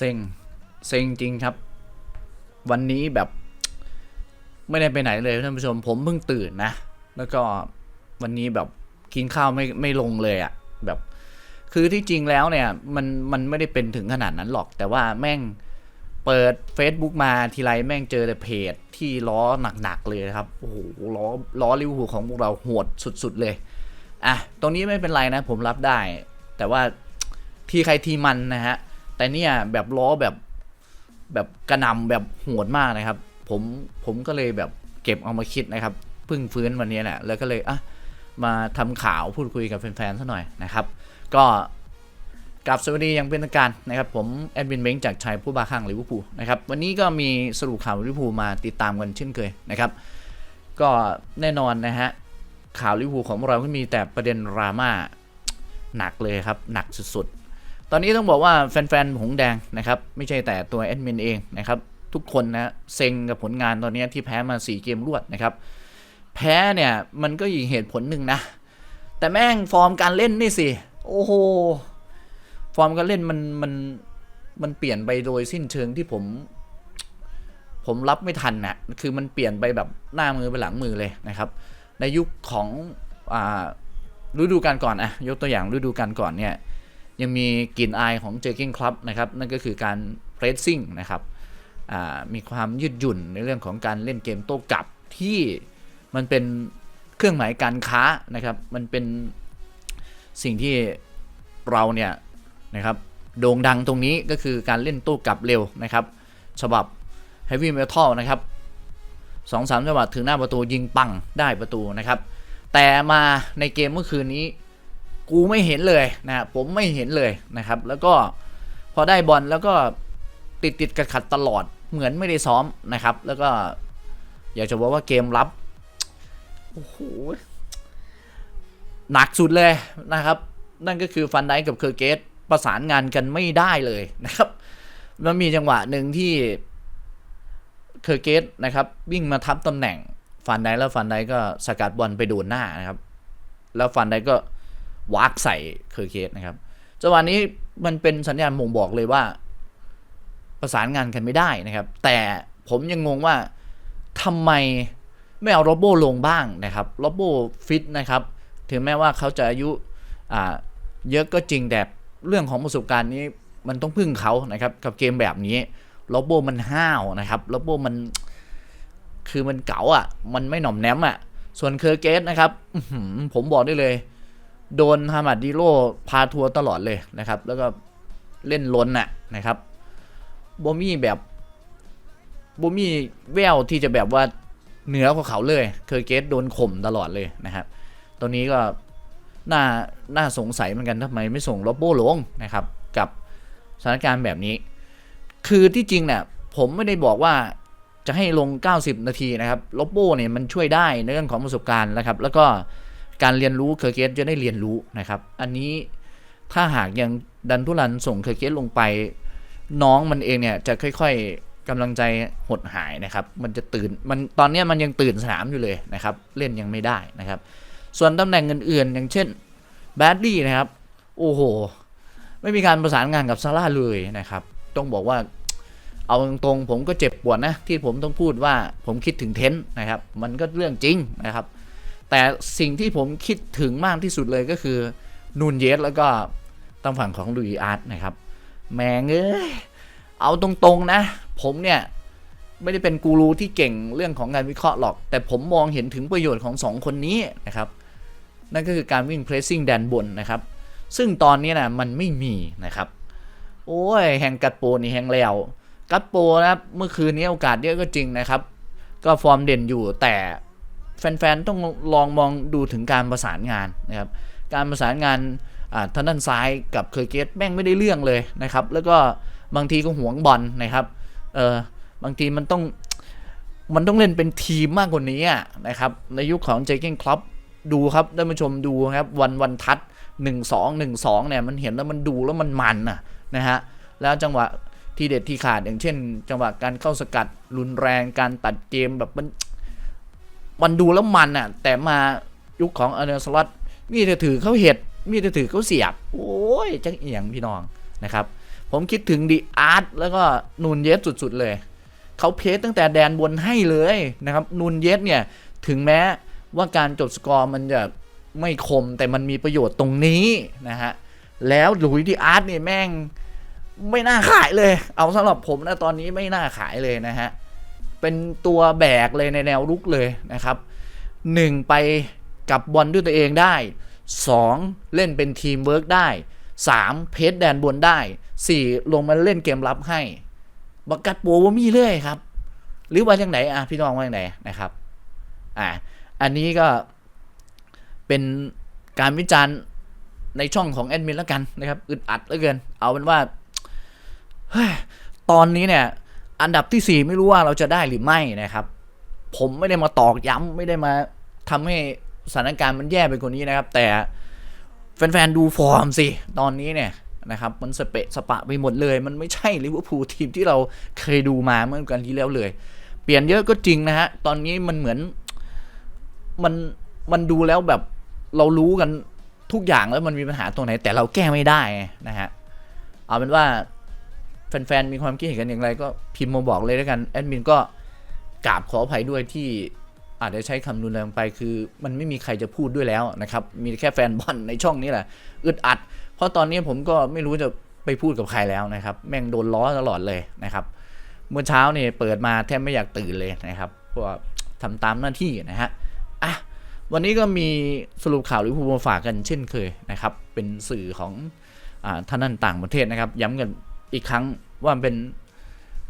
เซ็งเซ็งจริงครับ วันนี้แบบ ไม่ได้ไปไหนเลยท่านผู้ชม ผมเพิ่งตื่นนะ แล้วก็วันนี้แบบกินข้าวไม่ไม่ลงเลยอะ่ะ แบบ คือที่จริงแล้วเนี่ย มันมันไม่ได้เป็นถึงขนาดนั้นหรอก แต่ว่าแม่งเปิด Facebook มาทีไรแม่งเจอแต่เพจที่ล้อหนักๆเลยนะครับ โอ้โหล้อล้อลิวอร์พูของพวกเราโหดสุดๆเลย อะ ตรงนี้ไม่เป็นไรนะ ผมรับได้ แต่ว่าทีใครทีมันนะฮะ แต่เนี่ยแบบล้อแบบแบบกระนำแบบโหดมากนะครับ ผมผมก็เลยแบบเก็บเอามาคิดนะครับเพิ่งฟื้นวันนี้แหละแล้วก็เลยอะมาทำข่าวพูดคุยกับแฟนๆซะหน่อยนะครับ ก็กลับสวัสดีอยังเป็นทางการนะครับ ผมแอดมินเม้งจากชัยผู้บาข้างลิเวอร์พูลนะครับวันนี้ก็มีสรุปข่าวลิเวอร์พูลมาติดตามกันเช่นเคยนะครับ ก็แน่นอนนะฮะข่าวลิเวอร์พูลของเราก็มีแต่ประเด็นดราม่าหนักเลยครับ หนักสุดๆ ตอนนี้ต้องบอกว่าแฟนๆหงแดงนะครับ ไม่ใช่แต่ตัวแอดมินเองนะครับ ทุกคนนะเซ็งกับผลงานตอนนี้ที่แพ้มา 4 เกมรวดนะครับ แพ้เนี่ยมันก็อีกเหตุผลหนึ่งนะ แต่แม่งฟอร์มการเล่นนี่สิ โอ้โห ฟอร์มการเล่นมันมันมันเปลี่ยนไปโดยสิ้นเชิงที่ผม ผมรับไม่ทันนะคือมันเปลี่ยนไปแบบหน้ามือไปหลังมือเลยนะครับ ในยุคของอ่าฤดูกาลก่อนอะยกตัวอย่างฤดูกาลก่อนเนี่ย ยังมีกลิ่นอายของเจอร์กิ้งคลับนะครับ นั่นก็คือการเพรสซิ่งนะครับมีความยืดหยุ่นในเรื่องของการเล่นเกมโต้กลับที่มันเป็นเครื่องหมายการค้านะครับ มันเป็นสิ่งที่เราเนี่ยนะครับโด่งดังตรงนี้ก็คือการเล่นโต้กลับเร็วนะครับ ฉบับ Heavy Metal นะครับสองสามจังหวะถึงหน้าประตูยิงปังได้ประตูนะครับ แต่มาในเกมเมื่อคืนนี้ กูไม่เห็นเลยนะผมไม่เห็นเลยนะครับ แล้วก็พอได้บอลแล้วก็ติดติดขัดขัดตลอดเหมือนไม่ได้ซ้อมนะครับ แล้วก็อยากจะบอกว่าเกมรับโอ้โหหนักสุดเลยนะครับ นั่นก็คือฟันไดกับเคอร์เกตประสานงานกันไม่ได้เลยนะครับมันมีจังหวะหนึ่งที่เคอร์เกตนะครับ วิ่งมาทับตำแหน่งฟันไดแล้วฟันไดก็สกัดบอลไปโดนหน้านะครับ แล้วฟันไดก็ วากใส่เคอร์เคสนะครับจังหวะนี้มันเป็นสัญญาณบ่งบอกเลยว่า ประสานงานกันไม่ได้นะครับ แต่ผมยังงงว่าทำไมไม่เอาโรโบลงบ้างนะครับโรโบฟิตนะครับ ถึงแม้ว่าเขาจะอายุอ่าเยอะก็จริงแต่เรื่องของประสบการณ์นี้มันต้องพึ่งเขานะครับกับเกมแบบนี้โรโบมันห้าวนะครับโรโบมันคือมันเก๋าอะ มันไม่หน่อมแนมอะ ส่วนเคอร์เกสนะครับผมบอกได้เลย โดนฮามัดดิโลพาทัวร์ตลอดเลยนะครับ แล้วก็เล่นล้นน่ะนะครับโบมี่แบบโบมี่แววที่จะแบบว่าเหนือกว่าเขาเลยเคอร์เกสโดนข่มตลอดเลยนะครับ ตัวนี้ก็น่าน่าสงสัยเหมือนกันทำไมไม่ส่งโรบโบลงนะครับ กับสถานการณ์แบบนี้ คือที่จริงเนี่ยผมไม่ได้บอกว่าจะให้ลง 90 นาทีนะครับโรบโบเนี่ยมันช่วยได้ในเรื่องของประสบการณ์นะครับ แล้วก็ การเรียนรู้เคอร์เกสจะได้เรียนรู้นะครับ อันนี้ถ้าหากยังดันทุรันส่งเคอร์เกสลงไป น้องมันเองเนี่ยจะค่อยๆกำลังใจหดหายนะครับ มันจะตื่นมันตอนนี้มันยังตื่นสนามอยู่เลยนะครับ เล่นยังไม่ได้นะครับ ส่วนตำแหน่งอื่นๆ อย่างเช่นแบดดี้นะครับ โอ้โห ไม่มีการประสานงานกับซาร่าเลยนะครับ ต้องบอกว่าเอาตรงๆผมก็เจ็บปวดนะ ที่ผมต้องพูดว่าผมคิดถึงเทนต์นะครับ มันก็เรื่องจริงนะครับ แต่สิ่งที่ผมคิดถึงมากที่สุดเลยก็คือนูนเยสแล้วก็ตางฝั่งของลุยอาร์ตนะครับ แมงเอ้ยเอาตรงๆนะ ผมเนี่ยไม่ได้เป็นกูรูที่เก่งเรื่องของการวิเคราะห์หรอก แต่ผมมองเห็นถึงประโยชน์ของสองคนนี้นะครับ นั่นก็คือการวิ่งเพรสซิ่งแดนบนนะครับ ซึ่งตอนนี้นะมันไม่มีนะครับ โอ้ยแห่งกัดโปนี่แห่งแล้ว กัดโปนะครับเมื่อคืนนี้โอกาสเยอะก็จริงนะครับ ก็ฟอร์มเด่นอยู่แต่ แฟนๆต้องลองมองดูถึงการประสานงานนะครับการประสานงานทางด้านซ้ายกับเคอร์เกตแม่งไม่ได้เรื่องเลยนะครับ แล้วก็บางทีก็หวงบอลนะครับเออบางทีมันต้องมันต้องเล่นเป็นทีมมากกว่านี้นะครับในยุคของเจเก้นคลับดูครับท่านผู้ชมดูครับวันวันทัด1 2 1 2เนี่ยมันเห็นแล้วมันดูแล้วมันมันนะนะฮะแล้วจังหวะที่เด็ดที่ขาดอย่างเช่น จังหวะการเข้าสกัดรุนแรงการตัดเกมแบบมัน มันดูแล้วมันอะ แต่มายุคของอเนสล็อตมีแต่ถือเขาเห็ด มีแต่ถือเขาเสียบ โอ้ย จังเอียงพี่น้องนะครับ ผมคิดถึงดีอาร์ตแล้วก็นูนเยสสุด ๆ เลย เขาเพจตั้งแต่แดนบนให้เลยนะครับนูนเยสเนี่ย ถึงแม้ว่าการจบสกอร์มันจะไม่คมแต่มันมีประโยชน์ตรงนี้นะฮะ แล้วหลุยดีอาร์ตเนี่ยแม่งไม่น่าขายเลย เอาสำหรับผมนะตอนนี้ไม่น่าขายเลยนะฮะ เป็นตัวแบกเลยในแนวรุกเลยนะครับหนึ่งไปกับบอลด้วยตัวเองได้สองเล่นเป็นทีมเวิร์กได้สามเพจแดนบนได้สี่ลงมาเล่นเกมรับให้บักกัดโปว่ามีเลยครับ หรือว่าจังไหนอะพี่น้องว่าจังไหนนะครับอ่าอันนี้ก็เป็นการวิจารณ์ในช่องของแอดมินแล้วกันนะครับอึดอัดเหลือเกิน เอาเป็นว่าเฮ้ยตอนนี้เนี่ย อันดับที่ 4 ไม่รู้ว่าเราจะได้หรือไม่นะครับ ผมไม่ได้มาตอกย้ำไม่ได้มาทำให้สถานการณ์มันแย่ไปกว่านี้นะครับ แต่แฟนๆดูฟอร์มสิตอนนี้เนี่ยนะครับมันสเปะสปะไปหมดเลย มันไม่ใช่ลิเวอร์พูลทีมที่เราเคยดูมาเมื่อกันที่แล้วเลย เปลี่ยนเยอะก็จริงนะฮะ ตอนนี้มันเหมือนมันมันดูแล้วแบบเรารู้กันทุกอย่างแล้วมันมีปัญหาตรงไหน แต่เราแก้ไม่ได้นะฮะ เอาเป็นว่า แฟนๆมีความคิดเห็นกันอย่างไรก็พิมพ์มาบอกเลยแล้วกันแอดมินก็กราบขออภัยด้วยที่อาจจะใช้คำรุนแรงไปคือ มันไม่มีใครจะพูดด้วยแล้วนะครับ มีแค่แฟนบอลในช่องนี้แหละอึดอัด เพราะตอนนี้ผมก็ไม่รู้จะไปพูดกับใครแล้วนะครับ แม่งโดนล้อตลอดเลยนะครับ เมื่อเช้าเนี่ยเปิดมาแทบไม่อยากตื่นเลยนะครับเพราะทำตามหน้าที่นะฮะอะวันนี้ก็มีสรุปข่าวลิเวอร์พูลมาฝากกันเช่นเคยนะครับ เป็นสื่อของอท่านนั่นต่างประเทศนะครับ ย้ำกัน อีกครั้งว่าเป็น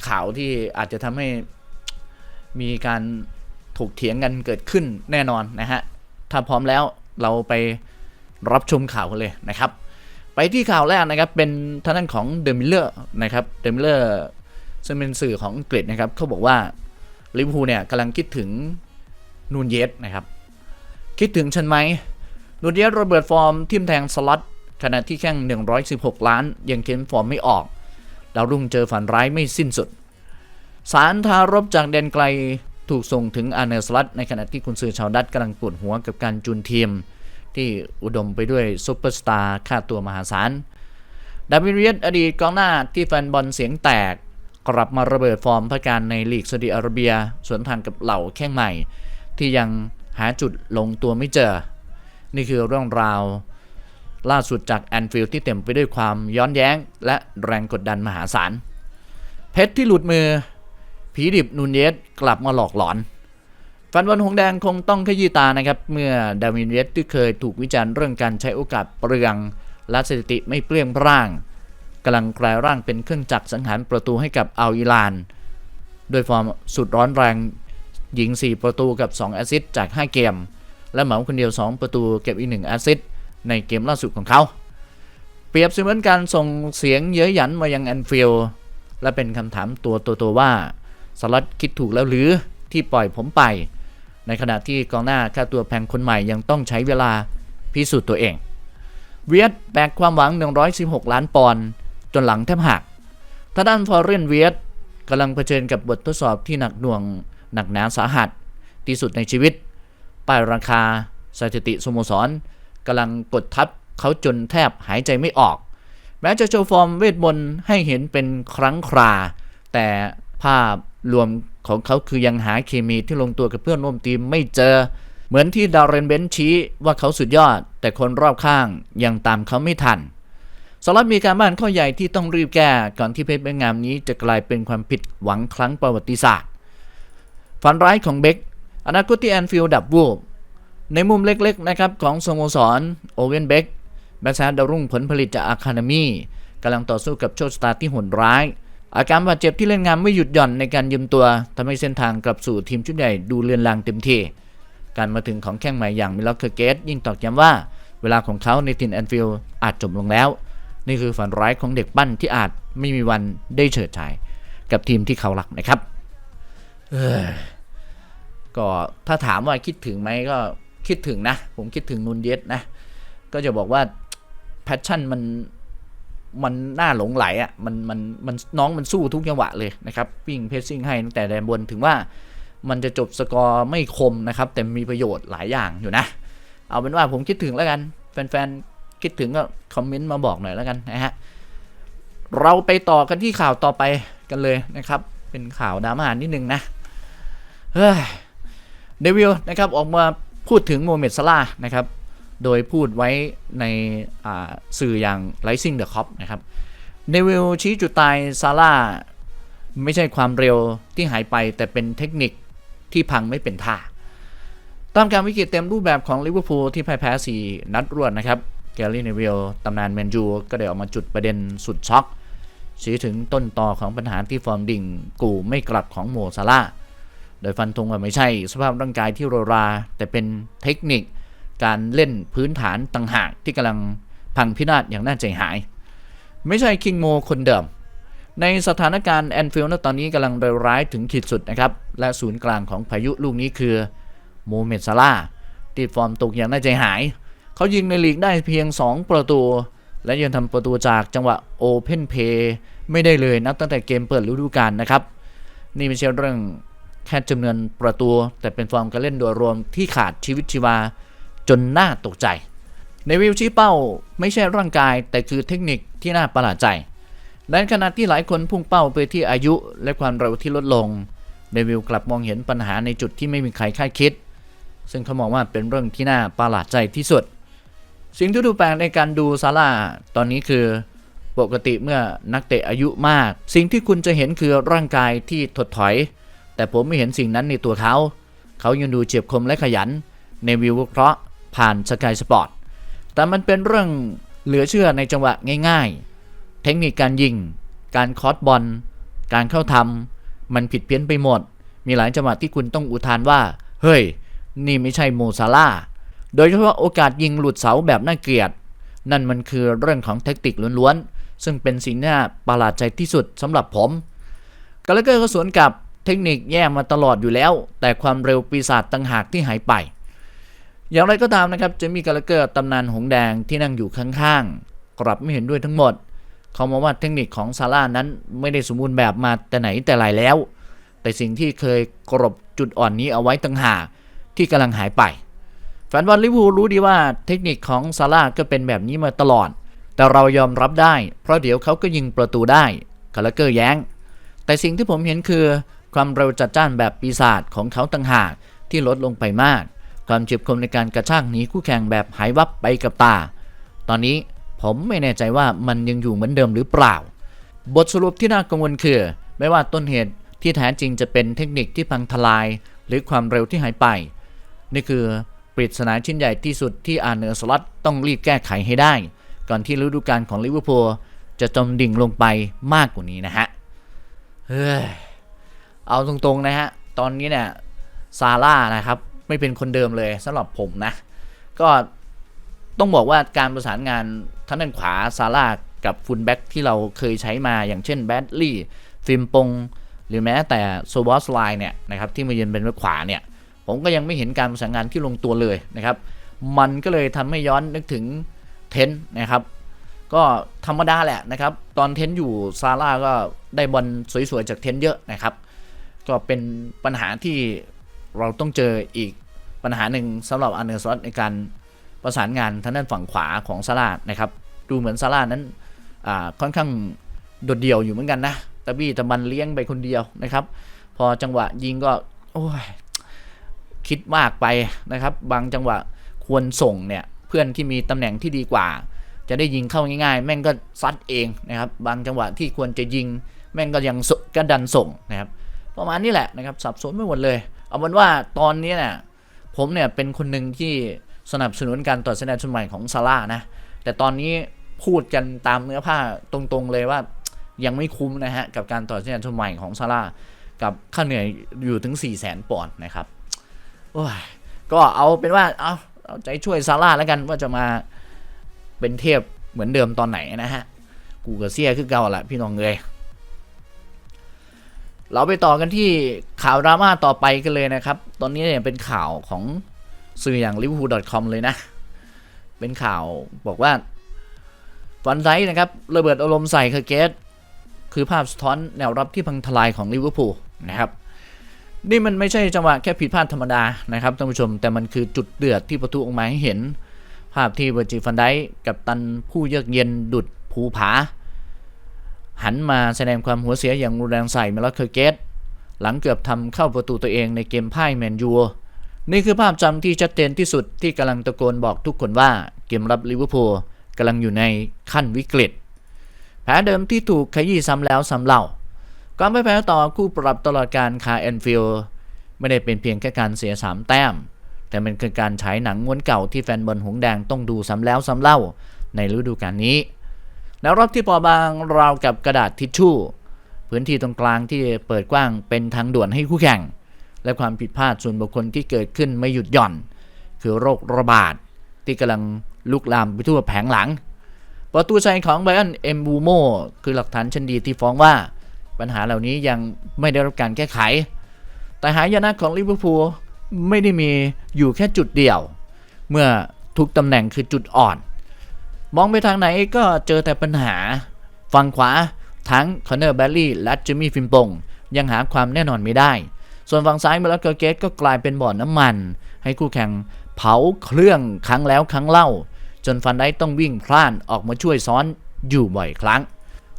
ข่าวที่อาจจะทำให้มีการถกเถียงกันเกิดขึ้นแน่นอนนะฮะ ถ้าพร้อมแล้วเราไปรับชมข่าวกันเลยนะครับ ไปที่ข่าวแรกนะครับเป็นทางด้านของเดมิเลอร์นะครับเดมิเลอร์ซึ่งเป็นสื่อของอังกฤษนะครับเขาบอกว่าลิเวอร์พูลเนี่ยกำลังคิดถึงนูนเยสนะครับ คิดถึงฉันไหมนูนเยสโรเบิร์ตฟอร์มทิมแทงสล็อตขณะที่แข่ง 116 ล้านยังเค้นฟอร์มไม่ออก ดาวรุ่งเจอฝันร้ายไม่สิ้นสุด สารทารบจากแดนไกลถูกส่งถึงอาเนสลัดในขณะที่คุณซื้อชาวดัตกำลังปวดหัวกับการจูนทีม ที่อุดมไปด้วยซุปเปอร์สตาร์ค่าตัวมหาศาลดาวิเรียตอดีตกองหน้าที่แฟนบอลเสียงแตก กลับมาระเบิดฟอร์มพระการในลีกซาอุดิอาระเบียสวนทางกับเหล่าแข้งใหม่ ที่ยังหาจุดลงตัวไม่เจอ นี่คือเรื่องราว ล่าสุดจากแอนฟิลด์ที่เต็มไปด้วยความย้อนแย้ง และแรงกดดันมหาศาล เพชรที่หลุดมือ ผีดิบนูนเยสกลับมาหลอกหลอนแฟนบอลหงแดงคงต้องขยี้ตานะครับ เมื่อดาวินเยสที่เคยถูกวิจารณ์เรื่องการใช้โอกาสเปลืองและสถิติไม่เปลี่ยงพร่างกำลังกลายร่างเป็นเครื่องจักรสังหารประตูให้กับอัลอิลานด้วยฟอร์มสุดร้อนแรงยิง 4 ประตูกับ 2 แอสซิสต์จาก 5 เกม และเหมาคนเดียว 2 ประตูเก็บอีก 1 แอสซิสต์ ในเกมล่าสุดของเขา เปรียบเสมือนการส่งเสียงเย้ยหยันมายังแอนฟิลด์และเป็นคำถามตัวตัวว่าสลัดคิดถูกแล้วหรือที่ปล่อยผมไป ในขณะที่กองหน้าค่าตัวแพงคนใหม่ยังต้องใช้เวลาพิสูจน์ตัวเอง เวียดแบกความหวัง 116 ล้านปอนด์จนหลังแทบหักทางด้านฟอร์เรนเวียดกำลังเผชิญกับบททดสอบที่หนักหน่วงหนักหนาสาหัสที่สุดในชีวิต ป้ายราคาสถิติสโมสร กำลังกดทับเขาจนแทบหายใจไม่ออก แม้จะโชว์ฟอร์มเวทมนต์ให้เห็นเป็นครั้งครา แต่ภาพรวมของเขาคือยังหาเคมีที่ลงตัวกับเพื่อนร่วมทีมไม่เจอ เหมือนที่ดารเรนเบนชี้ว่าเขาสุดยอด แต่คนรอบข้างยังตามเขาไม่ทันสลัดมีการบ้านข้อใหญ่ที่ต้องรีบแก้ก่อนที่เพชรเบงงามนี้จะกลายเป็นความผิดหวังครั้งประวัติศาสตร์ ฝันร้ายของเบคอนาคตที่แอนฟิลด์ดับวูบ ในมุมเล็กๆนะครับของสโมสรโอเวนเบคแบ็กซ้ายดาวรุ่งผลผลิตจากอาคาเดมีกำลังต่อสู้กับโชคชะตาที่โหดร้าย อาการบาดเจ็บที่เล่นงานไม่หยุดหย่อนในการยืมตัวทำให้เส้นทางกลับสู่ทีมชุดใหญ่ดูเลือนลางเต็มทีการมาถึงของแข้งใหม่อย่างมิลล็อกเคอร์เกตยิ่งตอกย้ำว่าเวลาของเขาในทีมแอนฟิลด์อาจจบลงแล้ว นี่คือฝันร้ายของเด็กปั้นที่อาจไม่มีวันได้เฉิดฉายกับทีมที่เขารักนะครับเอ้ยก็ถ้าถามว่าคิดถึงไหมก็ คิดถึงนะ ผมคิดถึงนุนเยสนะ ก็จะบอกว่าแพชชั่นมันมันน่าหลงไหลอะ่ะมันมันมันน้องมันสู้ทุกจังหวะเลยนะครับวิ่งเพสซิ่งให้ตั้งแต่แดนบนถึงว่ามันจะจบสกอร์ไม่คมนะครับ แต่มีประโยชน์หลายอย่างอยู่นะ เอาเป็นว่าผมคิดถึงแล้วกัน แฟนๆ คิดถึงก็คอมเมนต์มาบอกหน่อยแล้วกันนะฮะเราไปต่อกันที่ข่าวต่อไปกันเลยนะครับ เป็นข่าวดราม่านิดนึงนะเฮ้ยเดวิลนะครับออกมา พูดถึงโมเมดซาลานะครับ โดยพูดไว้ในสื่ออย่าง Rising the Cop นะครับเดวิลชี้จุดตายซาร่าไม่ใช่ความเร็วที่หายไป แต่เป็นเทคนิคที่พังไม่เป็นท่า ตามการวิกฤตเต็มรูปแบบของลิเวอร์พูลที่พ่ายแพ้ 4 นัดรวดนะครับ แกลลี่เนวิลตำนานแมนยูก็ได้ออกมาจุดประเด็นสุดช็อกชี้ถึงต้นตอของปัญหาที่ฟอร์มดิ่งกูไม่กลับของโมซาร่า โดยฟันธงว่าไม่ใช่สภาพร่างกายที่โรราแต่เป็นเทคนิค การเล่นพื้นฐานต่างหากที่กำลังพังพินาศอย่างน่าใจหาย ไม่ใช่คิงโมคนเดิม ในสถานการณ์แอนฟิลด์ตอนนี้กำลังเลวร้ายถึงขีดสุดนะครับ และศูนย์กลางของพายุลูกนี้คือโมเมดซาลาห์ที่ฟอร์มตกอย่างน่าใจหาย เขายิงในลีกได้เพียง 2 ประตู และยังทำประตูจากจังหวะโอเพนเพย์ไม่ได้เลยนับตั้งแต่เกมเปิดฤดูกาลนะครับ นี่ไม่ใช่เรื่อง แค่จำนวนประตู แต่เป็นฟอร์มการเล่นโดยรวมที่ขาดชีวิตชีวาจนน่าตกใจ ในวิวชี้เป้าไม่ใช่ร่างกายแต่คือเทคนิคที่น่าประหลาดใจในขณะที่หลายคนพุ่งเป้าไปที่อายุและความเร็วที่ลดลงเดวิลกลับมองเห็นปัญหาในจุดที่ไม่มีใครคาดคิด ซึ่งเขามองว่าเป็นเรื่องที่น่าประหลาดใจที่สุด สิ่งที่ดูแปลกในการดูซาร่าตอนนี้คือปกติเมื่อนักเตะอายุมาก สิ่งที่คุณจะเห็นคือร่างกายที่ถดถอย แต่ผมไม่เห็นสิ่งนั้นในตัวเขา เขายังดูเฉียบคมและขยัน ในวิววิเคราะห์ผ่านสกายสปอร์ต แต่มันเป็นเรื่องเหลือเชื่อในจังหวะง่ายๆ เทคนิคการยิง การคอร์สบอล การเข้าทำ มันผิดเพี้ยนไปหมด มีหลายจังหวะที่คุณต้องอุทานว่า เฮ้ย นี่ไม่ใช่โมซาร่า โดยเฉพาะโอกาสยิงหลุดเสาแบบน่าเกลียด นั่นมันคือเรื่องของเทคนิคล้วนๆ ซึ่งเป็นสิ่งน่าประหลาดใจที่สุดสำหรับผมกาลเกอร์ก็สวนกลับ เทคนิคแย่มาตลอดอยู่แล้ว แต่ความเร็วปีศาจต่างหากที่หายไป อย่างไรก็ตามนะครับเจมี่กาลเกอร์ตำนานหงส์แดงที่นั่งอยู่ข้างๆกลับไม่เห็นด้วยทั้งหมด เขามองว่าเทคนิคของซาร่านั้นไม่ได้สมบูรณ์แบบมาแต่ไหนแต่ไรแล้ว แต่สิ่งที่เคยกรบจุดอ่อนนี้เอาไว้ต่างหากที่กำลังหายไปแฟนบอลลิเวอร์พูลรู้ดีว่าเทคนิคของซาร่าก็เป็นแบบนี้มาตลอด แต่เรายอมรับได้ เพราะเดี๋ยวเขาก็ยิงประตูได้กาลเกอร์แย้ง แต่สิ่งที่ผมเห็นคือ ความเร็วจัดจ้านแบบปีศาจของเขาต่างหากที่ลดลงไปมาก ความเฉียบคมในการกระชากหนีคู่แข่งแบบหายวับไปกับตา ตอนนี้ผมไม่แน่ใจว่ามันยังอยู่เหมือนเดิมหรือเปล่า บทสรุปที่น่ากังวลคือ ไม่ว่าต้นเหตุที่แท้จริงจะเป็นเทคนิคที่พังทลาย หรือความเร็วที่หายไป นี่คือปริศนาชิ้นใหญ่ที่สุดที่อาเนอร์สล็อตต้องรีบแก้ไขให้ได้ ก่อนที่ฤดูกาลของลิเวอร์พูลจะจมดิ่งลงไปมากกว่านี้นะฮะเฮ้ย เอาตรงๆนะฮะ ตอนนี้เนี่ยซาร่านะครับ ไม่เป็นคนเดิมเลยสำหรับผมนะ ก็ต้องบอกว่าการประสานงานทางด้านขวาซาร่ากับฟุลแบ็กที่เราเคยใช้มาอย่างเช่นแบดลี่ฟิมปง หรือแม้แต่โซบอสไลน์เนี่ยนะครับที่มาเยืนเป็นแบ็คขวาเนี่ยผมก็ยังไม่เห็นการประสานงานที่ลงตัวเลยนะครับ มันก็เลยทำให้ย้อนนึกถึงเทนต์นะครับก็ธรรมดาแหละนะครับ ตอนเทนต์อยู่ซาร่าก็ได้บอลสวยๆจากเทนต์เยอะนะครับ ก็เป็นปัญหาที่เราต้องเจออีกปัญหาหนึ่งสำหรับอันเนอร์ซอตในการประสานงานทางด้านฝั่งขวาของซาร่านะครับ ดูเหมือนซาร่านั้นค่อนข้างโดดเดี่ยวอยู่เหมือนกันนะตะบี้ตะบันเลี้ยงไปคนเดียวนะครับ พอจังหวะยิงก็โอ้ยคิดมากไปนะครับ บางจังหวะควรส่งเนี่ยเพื่อนที่มีตำแหน่งที่ดีกว่า จะได้ยิงเข้าง่ายๆ แม่งก็ซัดเองนะครับ บางจังหวะที่ควรจะยิง แม่งก็ยังก็ดันส่งนะครับ ประมาณนี้แหละนะครับสับสนไปหมดเลย เอาเป็นว่าตอนนี้เนี่ยผมเนี่ยเป็นคนหนึ่งที่สนับสนุนการต่อสัญญาชุดใหม่ของซาร่านะแต่ตอนนี้พูดกันตามเนื้อผ้าตรงๆเลยว่ายังไม่คุ้มนะฮะกับการต่อสัญญาชุดใหม่ของซาร่ากับค่าเหนื่อยอยู่ถึง 4 0 0แสนปอนด์นะครับโอ้ยก็เอาเป็นว่าเอาเอาใจช่วยซาร่าแล้วกันว่าจะมาเป็นเทพเหมือนเดิมตอนไหนนะฮะ กูกับเซียคือเก่าแหละพี่น้องเลย เราไปต่อกันที่ข่าวดราม่าต่อไปกันเลยนะครับ ตอนนี้เนี่ยเป็นข่าวของสื่ออย่าง liverpool.com เลยนะ เป็นข่าวบอกว่าฟันไซนะครับระเบิดอารมณ์ใส่เคอร์เกสคือภาพสะท้อนแนวรับที่พังทลายของลิเวอร์พูลนะครับนี่มันไม่ใช่จังหวะแค่ผิดพลาดธรรมดานะครับท่านผู้ชมแต่มันคือจุดเดือดที่ประตูออกมาให้เห็น ภาพที่เวอร์จิฟันไดกับตันผู้เยือกเย็นดุดภูผา หันมาแสดงความหัวเสียอย่างรุนแรงใส่เมลอเคอร์เกตหลังเกือบทำเข้าประตูตัวเองในเกมพ่ายแมนยูนี่คือภาพจำที่ชัดเจนที่สุดที่กำลังตะโกนบอกทุกคนว่าเกมรับลิเวอร์พูลกำลังอยู่ในขั้นวิกฤตแผลเดิมที่ถูกขยี้ซ้ำแล้วซ้ำเล่าการไม่แพ้ต่อคู่ปรับตลอดการคาแอนฟิลด์ไม่ได้เป็นเพียงแค่การเสีย 3 แต้ม แต่เป็นคือการฉายหนังม้วนเก่าที่แฟนบอลหงแดงต้องดูซ้ำแล้วซ้ำเล่าในฤดูกาลนี้ แล้วรอบที่ปอบางราวกับกระดาษทิชชู่ พื้นที่ตรงกลางที่เปิดกว้างเป็นทางด่วนให้คู่แข่ง และความผิดพลาดส่วนบุคคลที่เกิดขึ้นไม่หยุดหย่อน คือโรคระบาด ที่กำลังลุกลามไปทั่วแผงหลัง ประตูชัยของไบรอันเอมบูโมคือหลักฐานชั้นดีที่ฟ้องว่าปัญหาเหล่านี้ยังไม่ได้รับการแก้ไข แต่หายนะของลิเวอร์พูลไม่ได้มีอยู่แค่จุดเดียว เมื่อทุกตำแหน่งคือจุดอ่อน มองไปทางไหนก็เจอแต่ปัญหา ฝั่งขวา ทั้งคอนเนอร์แบลลี่และจิมมี่ฟิมปงยังหาความแน่นอนไม่ได้ ส่วนฝั่งซ้ายเมลเกอร์เกตก็กลายเป็นบ่อนน้ำมัน ให้คู่แข่งเผาเครื่องครั้งแล้วครั้งเล่า จนฟันได้ต้องวิ่งพล่านออกมาช่วยซ้อนอยู่บ่อยครั้ง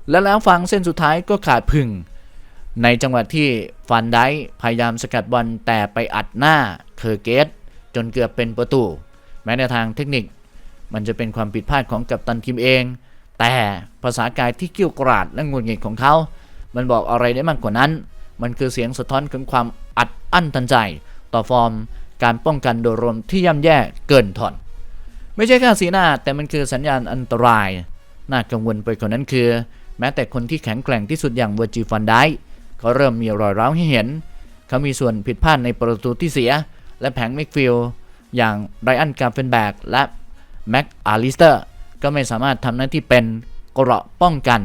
และแล้วฝั่งเส้นสุดท้ายก็ขาดพึ่ง ในจังหวะที่ฟันได้พยายามสกัดบอลแต่ไปอัดหน้าเคอร์เกตจนเกือบเป็นประตู แม้ในทางเทคนิค มันจะเป็นความผิดพลาดของกัปตันทีมเอง แต่ภาษากายที่เกี่ยวกราดและงุนงิดของเขา มันบอกอะไรได้มากกว่านั้น มันคือเสียงสะท้อนถึงความอัดอั้นตันใจ ต่อฟอร์ม การป้องกันโดยรวมที่ย่ำแย่เกินทน ไม่ใช่แค่สีหน้า แต่มันคือสัญญาณอันตราย น่ากังวลไปกว่านั้นคือ แม้แต่คนที่แข็งแกร่งที่สุดอย่างเวอร์จิฟันไดก็เริ่มมีรอยร้าวให้เห็น เขามีส่วนผิดพลาดในประตูที่เสีย และแผงแม็กฟิลอย่างไรอันกาเฟนแบกและ แม็กอาลิสเตอร์ก็ไม่สามารถทำหน้าที่เป็นเกราะป้องกัน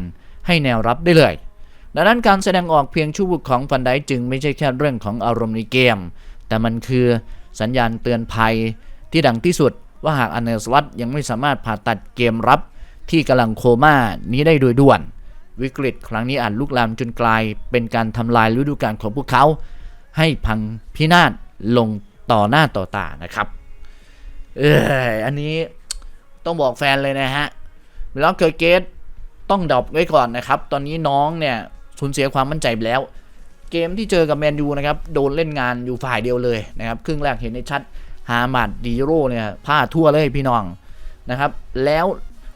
ให้แนวรับได้เลย ดังนั้นการแสดงออกเพียงชั่ววูบของฟันไดจึงไม่ใช่แค่เรื่องของอารมณ์ในเกม แต่มันคือสัญญาณเตือนภัยที่ดังที่สุดว่าหากอเนสวัตยังไม่สามารถผ่าตัดเกมรับที่กำลังโคม่านี้ได้โดยด่วน วิกฤตครั้งนี้อาจลุกลามจนกลาย เป็นการทำลายฤดูกาลของพวกเขา ให้พังพินาศลงต่อหน้าต่อตานะครับ เอออันนี้ ต้องบอกแฟนเลยนะฮะแล้วเกิดเกตต้องดรอปไว้ก่อนนะครับ ตอนนี้น้องเนี่ยสูญเสียความมั่นใจไปแล้ว เกมที่เจอกับแมนยูนะครับโดนเล่นงานอยู่ฝ่ายเดียวเลยนะครับครึ่งแรกเห็นได้ชัดฮามาดดีโร่เนี่ยพลาดทั่วเลยพี่น้องนะครับ แล้ว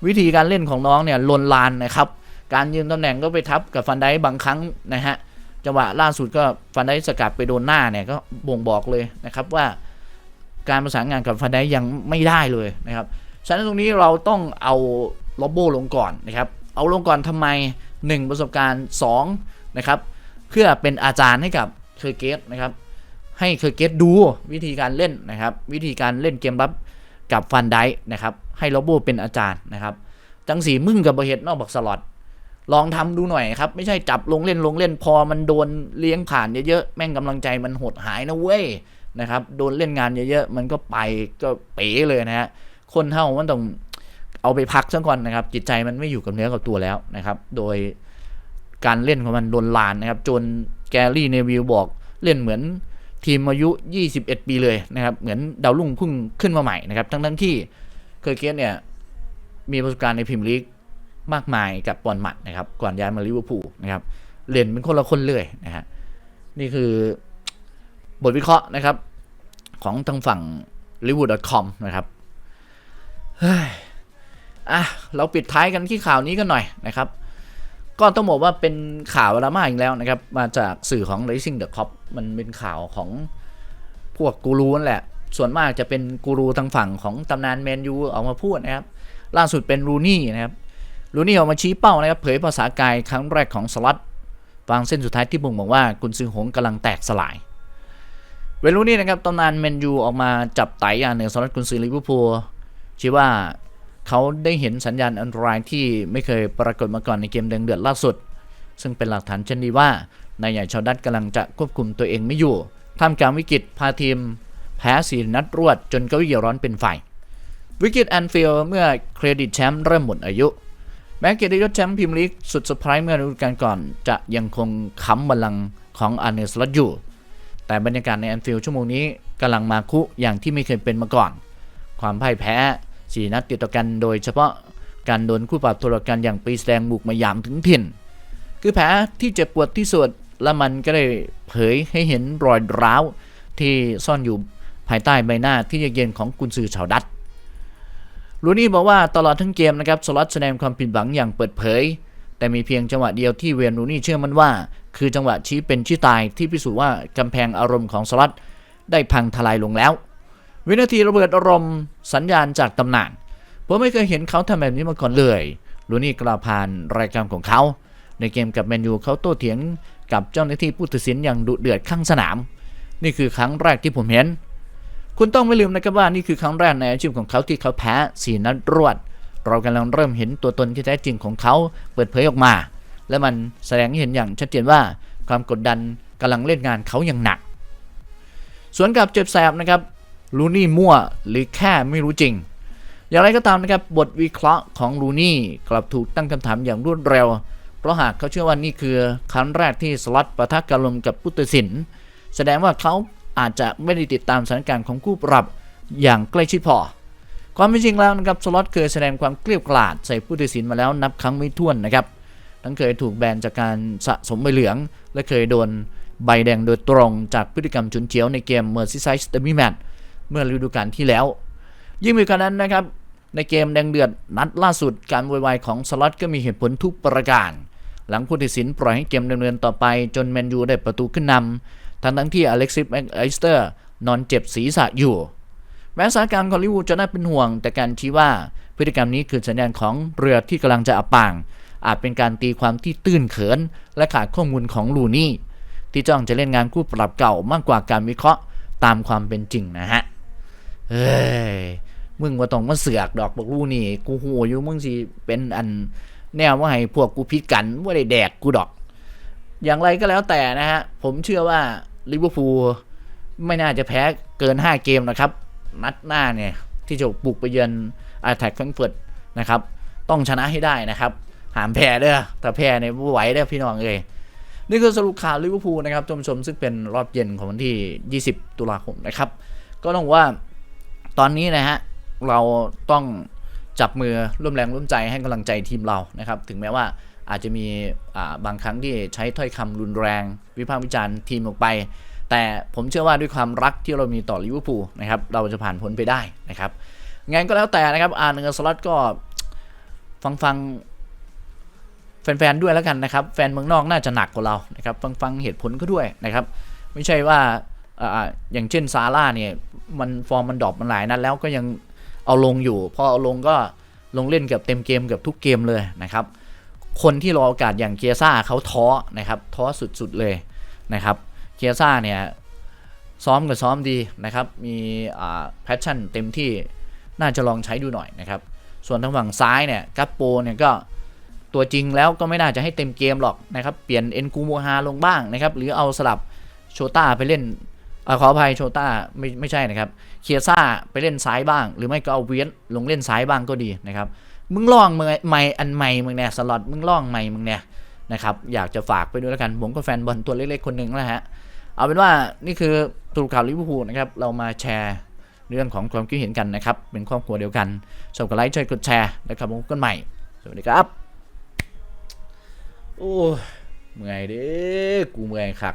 วิธีการเล่นของน้องเนี่ยลนลานนะครับ การยืนตำแหน่งก็ไปทับกับฟันไดบางครั้งนะฮะจังหวะล่าสุดก็ฟันไดสกัดไปโดนหน้าเนี่ยก็บ่งบอกเลยนะครับว่า การประสานงานกับฟันไดยังไม่ได้เลยนะครับ ฉะนั้นตรงนี้เราต้องเอาล็อบโบลงก่อนนะครับ เอาลงก่อนทำไม 1 ประสบการณ์2นะครับ เพื่อเป็นอาจารย์ให้กับเคอร์เกตนะครับ ให้เคอร์เกตดูวิธีการเล่นนะครับ วิธีการเล่นเกมรับกับฟันไดนะครับ ให้ล็อบโบเป็นอาจารย์นะครับ จังสีมึงกับบเฮดนอกบักสล็อตลองทำดูหน่อยครับ ไม่ใช่จับลงเล่นลงเล่นพอมันโดนเลี้ยงผ่านเยอะๆแม่งกำลังใจมันหดหายนะเว้ยนะครับ โดนเล่นงานเยอะๆมันก็ไปก็เป๋เลยนะฮะ คนเท่ามันต้องเอาไปพักซะก่อนนะครับ จิตใจมันไม่อยู่กับเนื้อกับตัวแล้วนะครับ โดยการเล่นของมันโดนลานนะครับ จนแกรี่เนวิลบอกเล่นเหมือนทีมอายุ 21 ปีเลยนะครับ เหมือนดาวรุ่งพุ่งขึ้นมาใหม่นะครับ ทั้งทั้งที่เคอร์เกสเนี่ยมีประสบการณ์ในพรีเมียร์ลีกมากมายกับบอลหมัดนะครับ ก่อนย้ายมาลิเวอร์พูลนะครับเล่นเป็นคนละคนเลยนะฮะนี่คือบทวิเคราะห์นะครับ ของทางฝั่ง l i v e r p o o l c o m นะครับ อะเราปิดท้ายกันที่ข่าวนี้กันหน่อยนะครับ ก็ต้องบอกว่าเป็นข่าวดราม่าอีกแล้วนะครับ มาจากสื่อของ Racing the Cop มันเป็นข่าวของพวกกูรูนั่นแหละ ส่วนมากจะเป็นกูรูทางฝั่งของตำนานแมนยูออกมาพูดนะครับ ล่าสุดเป็นรูนี่นะครับ รูนี่ออกมาชี้เป้านะครับ เผยภาษากายครั้งแรกของสลัดฟังเส้นสุดท้ายที่บ่งบอกว่ากุนซือหงกำลังแตกสลายเวลูนี่นะครับตำนานแมนยูออกมาจับไต่อย่างหนึ่งสำหรับกุนซือลิเวอร์พูล ชี้ว่าเขาได้เห็นสัญญาณอันตรายที่ไม่เคยปรากฏมาก่อนในเกมแดงเดือดล่าสุด ซึ่งเป็นหลักฐานเช่นดีว่านายใหญ่ชาวดัตกำลังจะควบคุมตัวเองไม่อยู่ท่ามกลางวิกฤตพาทีม แพ้สีนัดรวดจนเก้าอี้ร้อนเป็นไฟวิกฤตแอนฟิลเมื่อเครดิตแชมป์เริ่มหมดอายุ แม้เกียรติยศแชมป์พรีเมียร์ลีกสุดเซอร์ไพรส์เมื่อฤดูกาลก่อน จะยังคงค้ำบัลลังก์ของอาร์เนสลอตอยู่ แต่บรรยากาศในแอนฟิลชั่วโมงนี้กำลังมาคุอย่างที่ไม่เคยเป็นมาก่อน ความพ่ายแพ้ 4 นัดติดต่อกันโดยเฉพาะการโดนคู่ปรับตัวกันอย่างปีแสดงบุกมาหยามถึงถิ่น คือแผลที่เจ็บปวดที่สุดและมันก็ได้เผยให้เห็นรอยร้าวที่ซ่อนอยู่ภายใต้ใบหน้าที่เย็นของกุนซือชาวดัตลูนี่บอกว่าตลอดทั้งเกมนะครับสล็อตแสดงความผิดหวังอย่างเปิดเผย แต่มีเพียงจังหวะเดียวที่เวนรูนี่เชื่อมันว่า คือจังหวะชี้เป็นชี้ตายที่พิสูจน์ว่ากำแพงอารมณ์ของสล็อตได้พังทลายลงแล้ว วินาทีระเบิดอารมณ์สัญญาณจากตำนาน ผมไม่เคยเห็นเขาทำแบบนี้มาก่อนเลยลูนี่กล่าวผ่านรายการของเขา ในเกมกับแมนยูเขาโต้เถียงกับเจ้าหน้าที่ผู้ตัดสินอย่างดุเดือดข้างสนาม นี่คือครั้งแรกที่ผมเห็น คุณต้องไม่ลืมนะครับว่านี่คือครั้งแรกในอาชีพของเขาที่เขาแพ้สีนัดรวด เรากำลังเริ่มเห็นตัวตนที่แท้จริงของเขาเปิดเผยออกมา และมันแสดงให้เห็นอย่างชัดเจนว่าความกดดันกำลังเล่นงานเขาอย่างหนัก สวนกับเจ็บแสบนะครับ ลูนี่มั่วหรือแค่ไม่รู้จริง อย่างไรก็ตามนะครับบทวิเคราะห์ของลูนี่กลับถูกตั้งคำถามอย่างรวดเร็ว เพราะหากเขาเชื่อว่านี่คือครั้งแรกที่สล็อตปะทะการมกับผู้ตัดสิน แสดงว่าเขาอาจจะไม่ได้ติดตามสถานการณ์ของคู่ปรับอย่างใกล้ชิดพอ ความเป็นจริงแล้วนะครับสล็อตเคยแสดงความเกลียวกราดใส่ผู้ตัดสินมาแล้วนับครั้งไม่ถ้วนนะครับทั้งเคยถูกแบนจากการสะสมใบเหลือง และเคยโดนใบแดงโดยตรงจากพฤติกรรมฉุนเฉียวในเกม Merseyside Derby Match เมื่อฤดูกาลที่แล้ว ยิ่งไปกว่านั้นนะครับ ในเกมแดงเดือดนัดล่าสุดการโวยวายของสล็อตก็มีเหตุผลทุกประการ หลังผู้ตัดสินปล่อยให้เกมดำเนินต่อไป จนแมนยูได้ประตูขึ้นนำทั้งทั้งที่อเล็กซิสแม็กไอสเตอร์นอนเจ็บศีรษะอยู่ แม้สถานการณ์ของลิเวอร์พูลจะน่าเป็นห่วง แต่การชี้ว่าพฤติกรรมนี้คือสัญญาณของเรือที่กำลังจะอับปาง อาจเป็นการตีความที่ตื้นเขิน และขาดข้อมูลของลูนี่ที่จ้องจะเล่นงานคู่ปรับเก่ามากกว่าการวิเคราะห์ตามความเป็นจริงนะฮะ เฮ้ยมึงว่าต้องมาเสือกดอกบอกลูนี่ กูหูอยู่มึงสิเป็นอันแนวว่าให้พวกกูพิดกันว่าได้แดกกูดอก อย่างไรก็แล้วแต่นะฮะ ผมเชื่อว่าลิเวอร์พูลไม่น่าจะแพ้เกิน 5 เกมนะครับ นัดหน้าเนี่ย ที่จะบุกไปเยือนอาแทกแฟรงก์เฟิร์ตนะครับ ต้องชนะให้ได้นะครับหามแพ้เด้อแต่แพ้เนี่ยไม่ไหวเด้อพี่น้องเอ้ยนี่คือสรุปข่าวลิเวอร์พูลนะครับท่านผู้ชมซึ่งเป็นรอบเย็นของวันที่ 20 ตุลาคมนะครับ ก็ต้องว่า ตอนนี้นะฮะเราต้องจับมือร่วมแรงร่วมใจให้กำลังใจทีมเรานะครับ ถึงแม้ว่าอาจจะมีบางครั้งที่ใช้ถ้อยคำรุนแรง วิพากษ์วิจารณ์ทีมออกไป แต่ผมเชื่อว่าด้วยความรักที่เรามีต่อลิเวอร์พูลนะครับเราจะผ่านพ้นไปได้นะครับงั้นก็แล้วแต่นะครับอาร์เนอร์สล็อตก็ฟังฟังแฟนๆด้วยแล้วกันนะครับ แฟนเมืองนอกน่าจะหนักกว่าเรานะครับ ฟังฟังเหตุผลก็ด้วยนะครับ ไม่ใช่ว่าอ่าอย่างเช่นซาร่าเนี่ย มันฟอร์มมันดรอปมันหลายนัดแล้วก็ยังเอาลงอยู่ พอเอาลงก็ลงเล่นเกับเต็มเกมเกับทุกเกมเลยนะครับ คนที่รอโอกาสอย่างเกียซ่าเขาท้อนะครับท้อสุดๆเลยนะครับเกียซ่าเนี่ยซ้อมกับซ้อมดีนะครับ มีแพชชั่นเต็มที่น่าจะลองใช้ดูหน่อยนะครับ ส่วนทางฝั่งซ้ายเนี่ยกัปโปเนี่ยก็ตัวจริงแล้วก็ไม่น่าจะให้เต็มเกมหรอกนะครับ เปลี่ยนเอ็นกูโมฮาลงบ้างนะครับ หรือเอาสลับโชต้าไปเล่น ขออภัยโชต้าไม่ไม่ใช่นะครับเคียซ่าไปเล่นซ้ายบ้าง หรือไม่ก็เอาเวียนลงเล่นซ้ายบ้างก็ดีนะครับ มึงล่องมึงใหม่อันใหม่มึงเนี่ยสล็อตมึงล่องใหม่มึงเนี่ยนะครับอยากจะฝากไปด้วยแล้วกัน ผมก็แฟนบอลตัวเล็กๆคนหนึ่งแล้วฮะ เอาเป็นว่านี่คือตรุข่าวลิเวอร์พูลนะครับ เรามาแชร์เรื่องของความคิดเห็นกันนะครับ เป็นครอบครัวเดียวกันส่งกดไลค์ช่วยกดแชร์นะครับพบกันใหม่ สวัสดีครับ โอ้ยเมื่อยเด้กูเมื่อยคัก